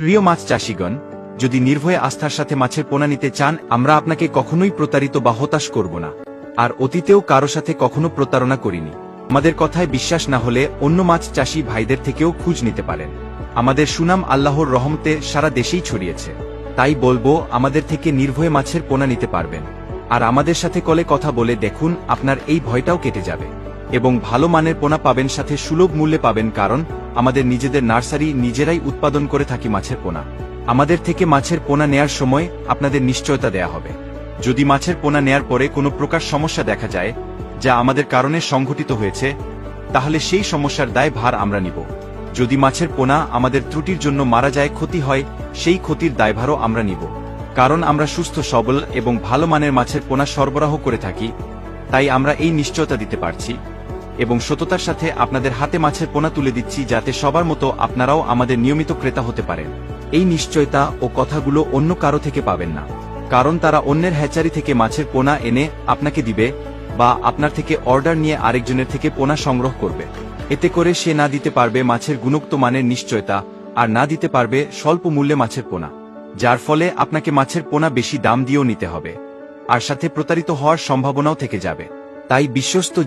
প্রিয় মাছ চাষিগণ, যদি নির্ভয়ে আস্থার সাথে মাছের পোনা নিতে চান, আমরা আপনাকে কখনোই প্রতারিত বা হতাশ করব না। আর অতীতেও কারও সাথে কখনো প্রতারণা করিনি। আমাদের কথায় বিশ্বাস না হলে অন্য মাছ চাষি ভাইদের থেকেও খুঁজ নিতে পারেন। আমাদের সুনাম আল্লাহর রহমতে সারা দেশেই ছড়িয়েছে। তাই বলব, আমাদের থেকে নির্ভয়ে মাছের পোনা নিতে পারবেন। আর আমাদের সাথে কলে কথা বলে দেখুন, আপনার এই ভয়টাও কেটে যাবে। এবং ভালো মানের পোনা পাবেন সাথে সুলভ মূল্যে পাবেন কারণ, আমাদের নিজেদের নার্সারি নিজেরাই উৎপাদন করে থাকি মাছের পোনা। আমাদের থেকে মাছের পোনা নেয়ার সময় আপনাদের নিশ্চয়তা দেয়া হবে। যদি মাছের পোনা নেয়ার পরে কোনো প্রকার সমস্যা দেখা যায়, যা আমাদের কারণে সংঘটিত হয়েছে, তাহলে সেই সমস্যার দায় ভার আমরা নিব। যদি মাছের পোনা আমাদের ত্রুটির জন্য মারা যায় ক্ষতি হয়, সেই ক্ষতির দায়ভারও আমরা নিব। কারণ আমরা সুস্থ, সবল এবং ভালো মানের মাছের পোনা সরবরাহ করে থাকি, তাই আমরা এই নিশ্চয়তা দিতে পারছি। এবং সততার সাথে আপনাদের হাতে মাছের পোনা তুলে দিচ্ছি যাতে সবার মতো আপনারাও আমাদের নিয়মিত ক্রেতা হতে পারেন। এই নিশ্চয়তা ও কথাগুলো অন্য কারও থেকে পাবেন না। কারণ তারা অন্যের হ্যাচারি থেকে মাছের পোনা এনে আপনাকে দিবে বা আপনার থেকে অর্ডার নিয়ে আরেকজনের থেকে পোনা সংগ্রহ করবে। এতে করে সে না দিতে পারবে মাছের গুণোক্ত মানের নিশ্চয়তা আর না দিতে পারবে স্বল্প মূল্যে মাছের পোনা, যার ফলে আপনাকে মাছের পোনা বেশি দাম দিয়েও নিতে হবে। আর সাথে প্রতারিত হওয়ার সম্ভাবনাও থেকে যাবে। তাই বিশ্বস্ত